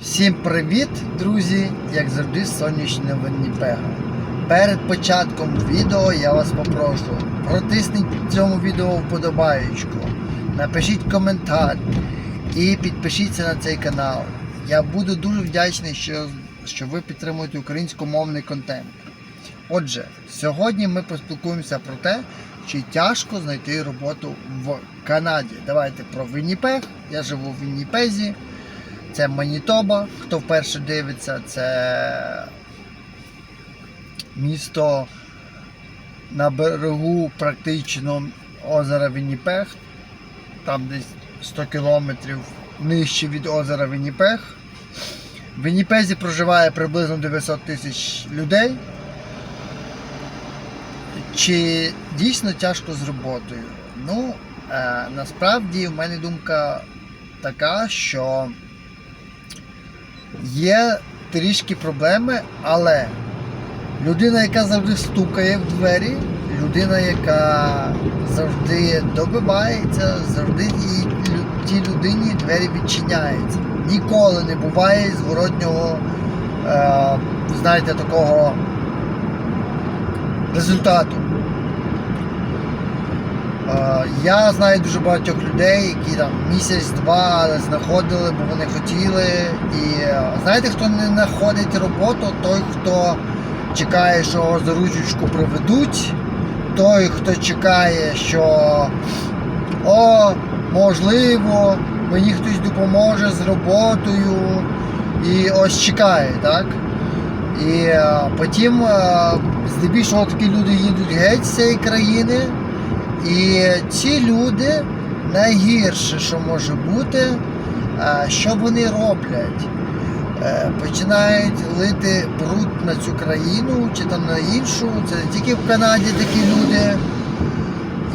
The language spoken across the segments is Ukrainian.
Всім привіт, друзі! Як завжди, з сонячного Вінніпега. Перед початком відео я вас попрошу, протисніть цьому відео вподобаєчку, напишіть коментар і підпишіться на цей канал. Я буду дуже вдячний, що, що ви підтримуєте українськомовний контент. Отже, сьогодні ми поспілкуємося про те, чи тяжко знайти роботу в Канаді. Давайте про Вінніпег. Я живу в Вінніпезі. Це Манітоба, хто вперше дивиться, це місто на берегу практично озера Вінніпег, там десь 100 кілометрів нижче від озера Вінніпег. В Вінніпезі проживає приблизно 900 тисяч людей. Чи дійсно тяжко з роботою? Ну, е, насправді в мене думка така, що є трішки проблеми, але людина, яка завжди стукає в двері, людина, яка завжди добивається, завжди їй, тій людині двері відчиняються. Ніколи не буває зворотнього, е, знаєте, такого результату. Е, Я знаю дуже багатьох людей, які там місяць-два знаходили, бо вони хотіли. І знаєте, хто не знаходить роботу, той, хто чекає, що за ручечку приведуть, той, хто чекає, що о, можливо, мені хтось допоможе з роботою. І ось чекає, так? І е, потім е, здебільшого такі люди їдуть геть з цієї країни. І ці люди найгірше, що може бути, що вони роблять? Е, Починають лити бруд на цю країну чи там на іншу. Це не тільки в Канаді такі люди.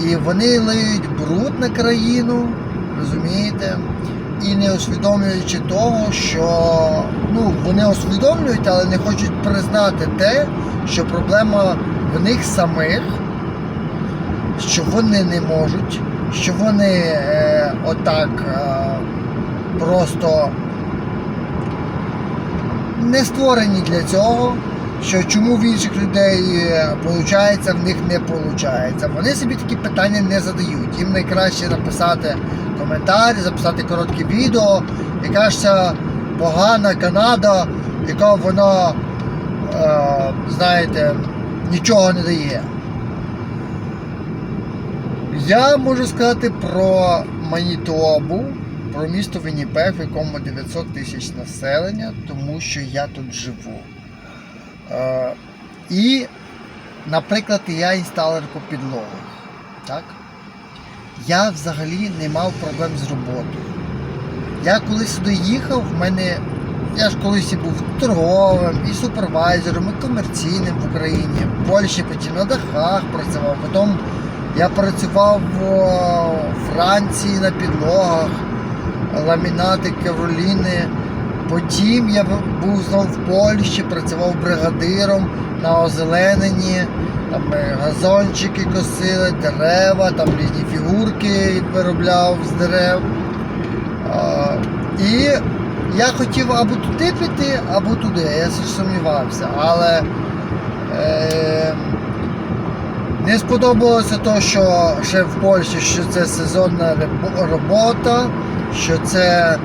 І вони лиють бруд на країну, розумієте? І не усвідомлюючи того, що ну, вони усвідомлюють, але не хочуть признати те, що проблема в них самих що вони не можуть, що вони е, отак е, просто не створені для цього. Що чому в інших людей виходить, в них не виходить. Вони собі такі питання не задають. Їм найкраще написати коментар, записати коротке відео, яка ж ця погана Канада, яка вона, е, знаєте, нічого не дає. Я можу сказати про Манітобу, про місто Вінніпег, в якому 900 тисяч населення, тому що я тут живу. Е, і, наприклад, я інсталер по підлогах. Так? Я взагалі не мав проблем з роботою. Я коли сюди їхав, в мене. Я ж колись і був торговим, і супервайзером, і комерційним в Україні. В Польщі потім на дахах працював. Потім я працював у Франції на підлогах, ламінати Кароліни. Потім я був знову в Польщі, працював бригадиром на озелененні, там газончики косили, дерева, там різні фігурки виробляв з дерев. І я хотів або туди піти, або туди. Я сумнівався. Але е, не сподобалося то, що ще в Польщі, що це сезонна робота, що це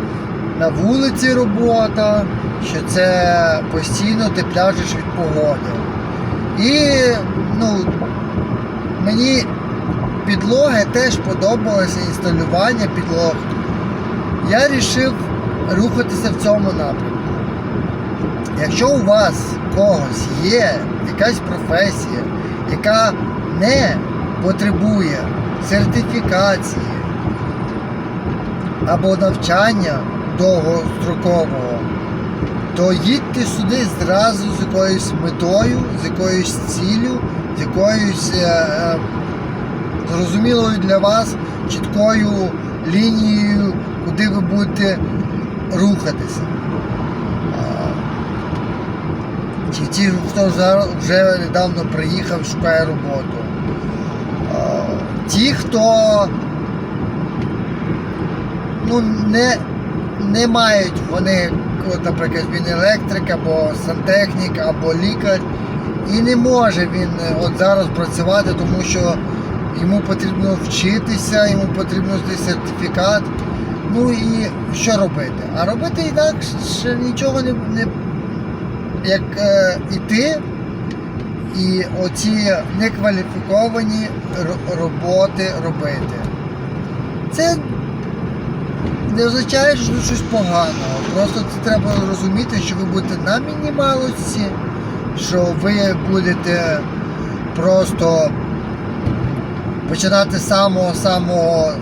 на вулиці робота, що це постійно ти пляжеш від погоди. І ну, мені підлоги теж подобалося, інсталювання підлог. Я вирішив рухатися в цьому напрямку. Якщо у вас когось є якась професія, яка не потребує сертифікації або навчання довгострокового, то їдьте сюди зразу з якоюсь метою, з якоюсь ціллю, з якоюсь е, е, зрозумілою для вас чіткою лінією, куди ви будете рухатися. Чи ті, хто вже недавно приїхав, шукає роботу. А, Ті, хто ну, не, не мають вони наприклад, він електрик або сантехнік, або лікар. І не може він е, от зараз працювати, тому що йому потрібно вчитися, йому потрібно сертифікат. Ну і що робити? А робити інакше нічого не, не як е, іти і оці некваліфіковані роботи робити. Це не означає, що щось поганого. Просто це треба розуміти, що ви будете на мінімалості, що ви будете просто починати з самого-самого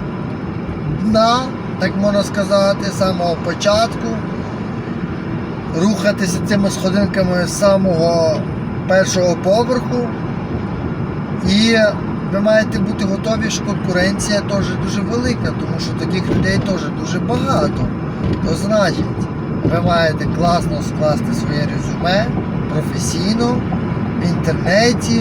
дна, так можна сказати, з самого початку, рухатися цими сходинками з самого першого поверху. І ви маєте бути готові, що конкуренція теж дуже велика, тому що таких людей теж дуже багато. То значить, ви маєте класно скласти своє резюме професійно в інтернеті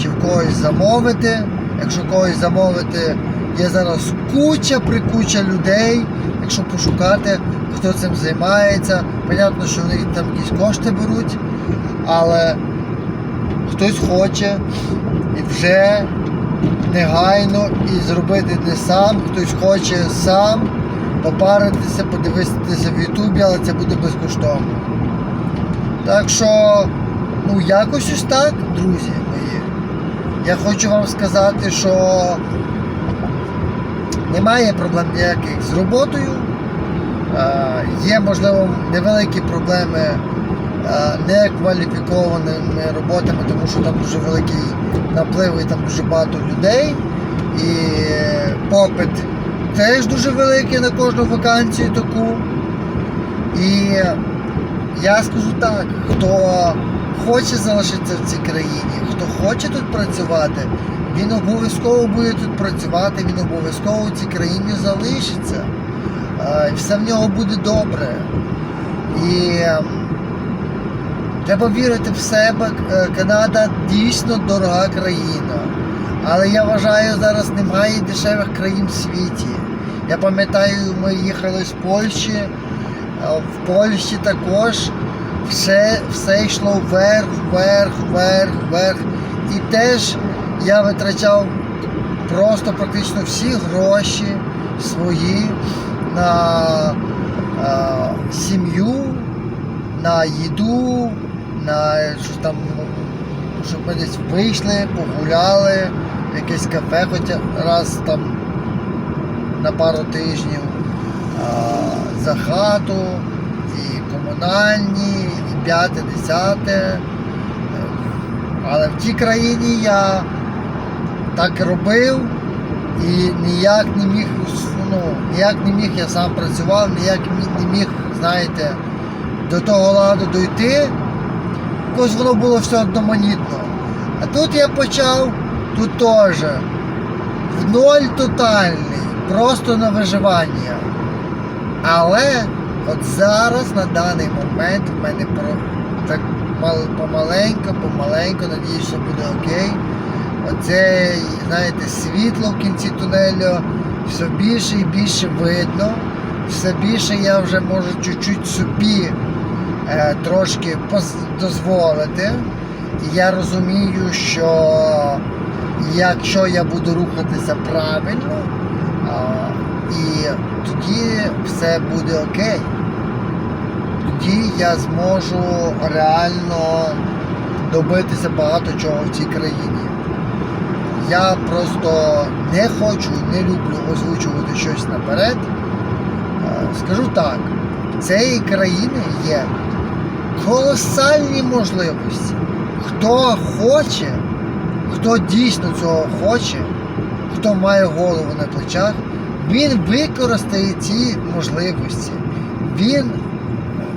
чи в когось замовити. Якщо когось замовити, є зараз куча прикуча людей, якщо пошукати, хто цим займається. Понятно, що вони там якісь кошти беруть, але хтось хоче вже негайно і зробити не сам, хтось хоче сам попаритися, подивитися в Ютубі, але це буде безкоштовно. Так що, ну якось ось так, друзі мої. Я хочу вам сказати, що немає проблем ніяких з роботою. Е, Є, можливо, невеликі проблеми некваліфікованими роботами, тому що там дуже великий наплив і там дуже багато людей. І попит теж дуже великий на кожну вакансію таку. І я скажу так, хто хоче залишитися в цій країні, хто хоче тут працювати, він обов'язково буде тут працювати, він обов'язково в цій країні залишиться. Е, все в нього буде добре. І треба вірити в себе. Е, Канада дійсно дорога країна. Але я вважаю, зараз немає дешевих країн в світі. Я пам'ятаю, ми їхали з Польщі. В Польщі також все, все йшло вверх, вверх, вверх, вверх. І теж я витрачав просто практично всі гроші свої на е, сім'ю, на їду, на що там, щоб ми десь вийшли, погуляли, якесь кафе хоча раз там на пару тижнів а, за хату, і комунальні, і п'яте, десяте. Але в тій країні я так робив і ніяк не міг, ну, ніяк не міг, я сам працював, ніяк не міг, знаєте, до того ладу дойти. Якось воно було все одноманітно. А тут я почав, тут теж. В ноль тотальний, просто на виживання. Але от зараз, на даний момент, в мене так мал- помаленько, помаленько, надіюсь, що буде окей. Оце, знаєте, світло в кінці тунелю все більше і більше видно. Все більше я вже можу чуть-чуть собі трошки поз- дозволити. Я розумію, що якщо я буду рухатися правильно, і тоді все буде окей. Тоді я зможу реально добитися багато чого в цій країні. Я просто не хочу, не люблю озвучувати щось наперед. Е, Скажу так, в цієї країни є колосальні можливості. Хто хоче, хто дійсно цього хоче, хто має голову на плечах, він використає ці можливості. Він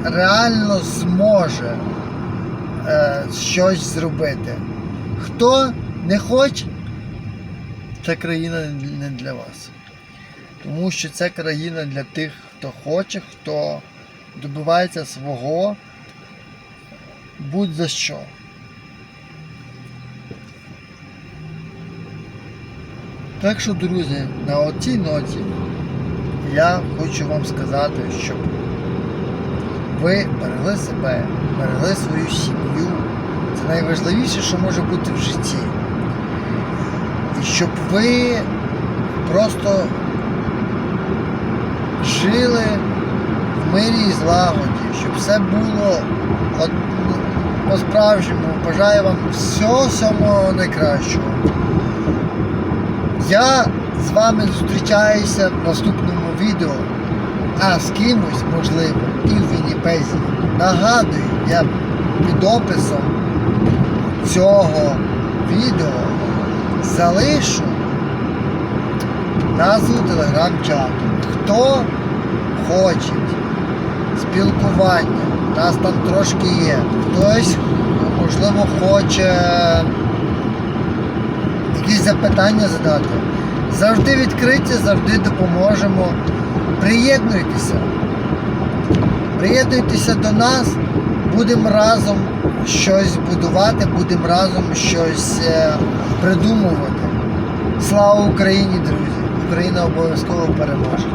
реально зможе е, щось зробити. Хто не хоче, ця країна не для вас. Тому що це країна для тих, хто хоче, хто добивається свого будь-за що. Так що, друзі, на оцій ноті я хочу вам сказати, щоб ви берегли себе, берегли свою сім'ю. Це найважливіше, що може бути в житті. І щоб ви просто жили в мирі і злагоді, щоб все було по-справжньому. Бажаю вам всього самого найкращого. Я з вами зустрічаюся в наступному відео, а з кимось, можливо, і в Вінніпезі. Нагадую, я під описом цього відео залишу назву телеграм-чату. Хто хоче спілкування, нас там трошки є. Хтось, можливо, хоче якісь запитання задати. Завжди відкриті, завжди допоможемо. Приєднуйтеся. Приєднуйтеся до нас, будемо разом щось будувати, будемо разом щось е, придумувати. Слава Україні, друзі! Україна обов'язково переможе.